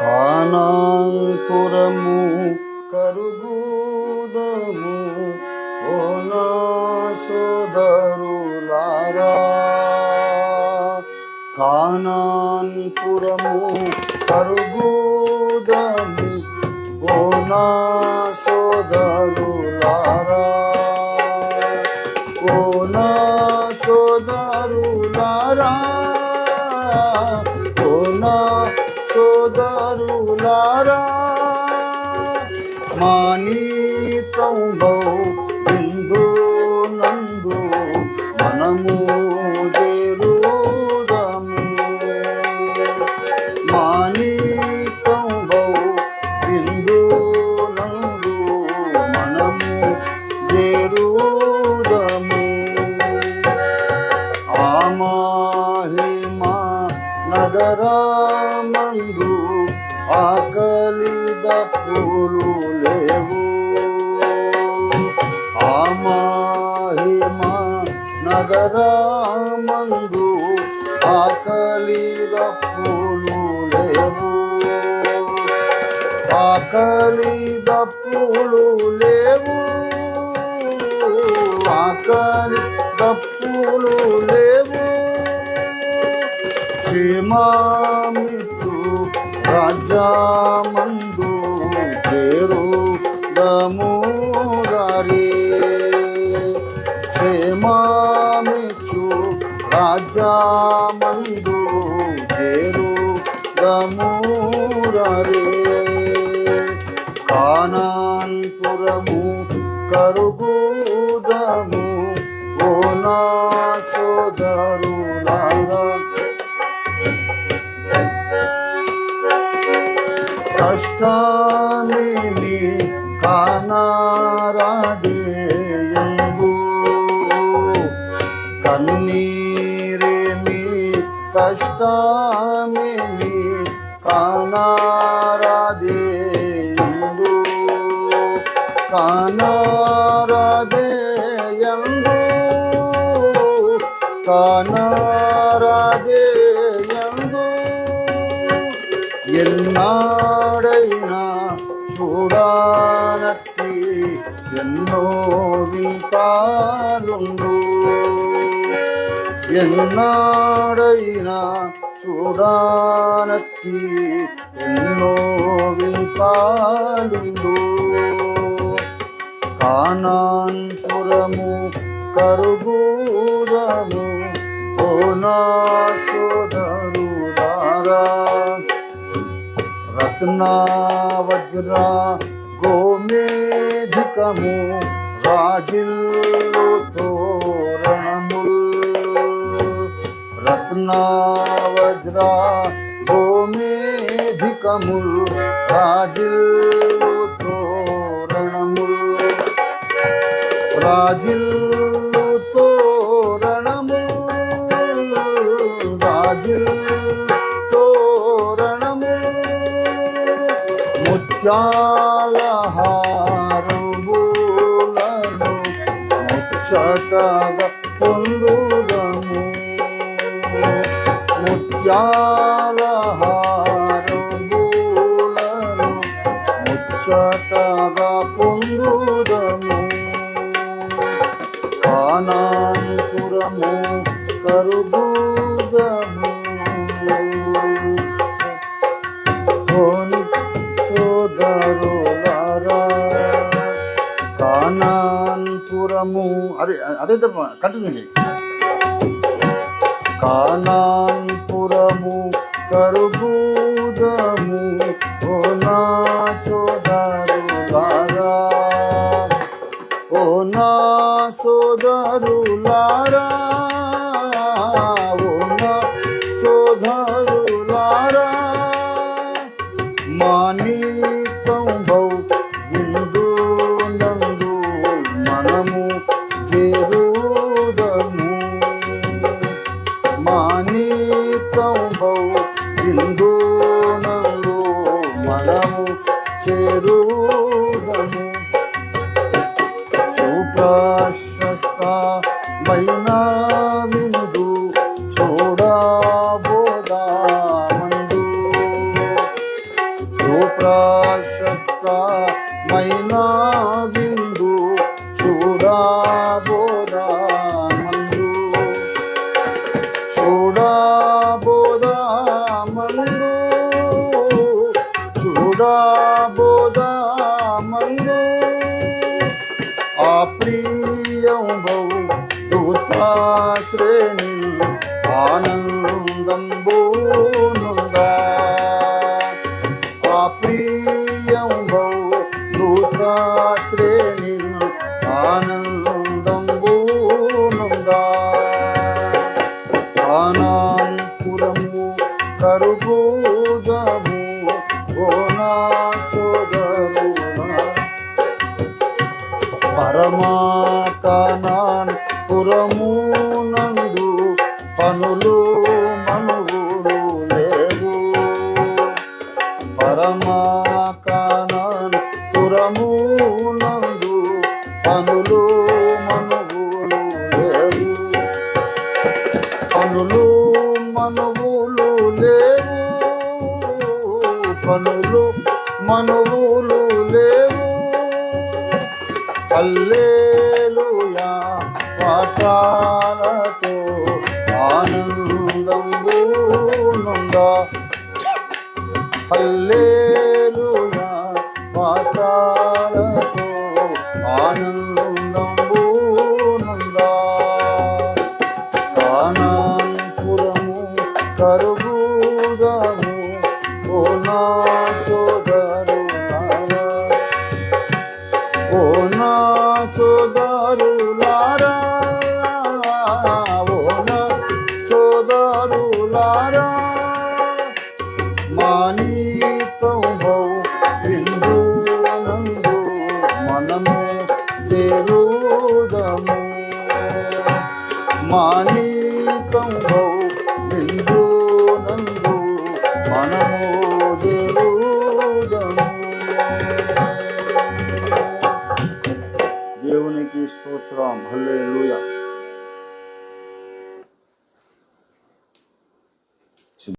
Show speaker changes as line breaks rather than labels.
కానాంకురము కరుగుదము. ఓ నా సోదరులారా కానాన్పురము కరుగుదము. ఓ నా సోదరులారా ఆమాహిమా నగరమందు ఆకలి పూలు లేవు. ఆమాహిమా నగరమందు ఆకలి పూలు లేవు. ఆకలి పూలు లేవు. ఆకలి తప్పులు లేవు. క్షేమామిచ్చు రాజామందు చేరు దమురారే క్షేమామిచ్చు రాజామందు చేరు ಅಷ್ಟಾಮಿಲಿ ಕಾನಾರಾಧೆಯಂಬು ಕನ್ನೀರೇಮಿ ಕಷ್ಟಾಮಿಲಿ ಕಾನಾರಾಧೆಯಂಬು ಕಾನಾರಾಧೆಯಂಬು ಕಾನಾ ವಾನಕ್ಕೆ ಎನ್ನೋ ವಿಂತಾಲುಂಡು എന്നാടയിന ചൂടാനത്തി എന്നോവിൽ പാലുണ്ടോ കാണാൻ പുറമു കറുകൂതമു ഓനാസുതരുടാര രത്ന വജ്ര గోమేధికము రాజిల్లు తోరణముల్. రత్న వజ్ర గోమేధికముల్ రాజిల్లు తోరణముల్. రాజిల్లు తోరణము రాజిల్లు తోరణము ముత్యాల ముచ్చటగా పొందుదము. ముత్యాల అదే కంటిన్యూ చేయి. కానాన్పురము కరుబూదము ఓ నా సోదరులారా ఓ నా సోదరులారా మానీతం బౌ విందు మనము చేరుదము. సుప్రశస్తమైన విందు దూతా శ్రేణి ఆనందం బోనుందా ఆ ప్రియం బహు దూతా శ్రేణి ఆనందం బోనుందా ఆనాంకురము కరుగుదము ఓనా సోదరునా పరమాకానాన్ పురమునందు పనులు మనువులు లేవు. పరమాకానాన్ పురమునందు పనులు మనువులు లేవు. పనులు మనువులు లేవు. పనులు మనువులు లేవు. అల్లే పాఠాలతో ఆనందం నుందా హల్లెలూయా మానీతం భౌ బిందునందు మనము చేరుదము. మానీతం భౌ బిందునందు మనము చేరుదము. దేవునికి స్తోత్రం. హల్లెలూయా.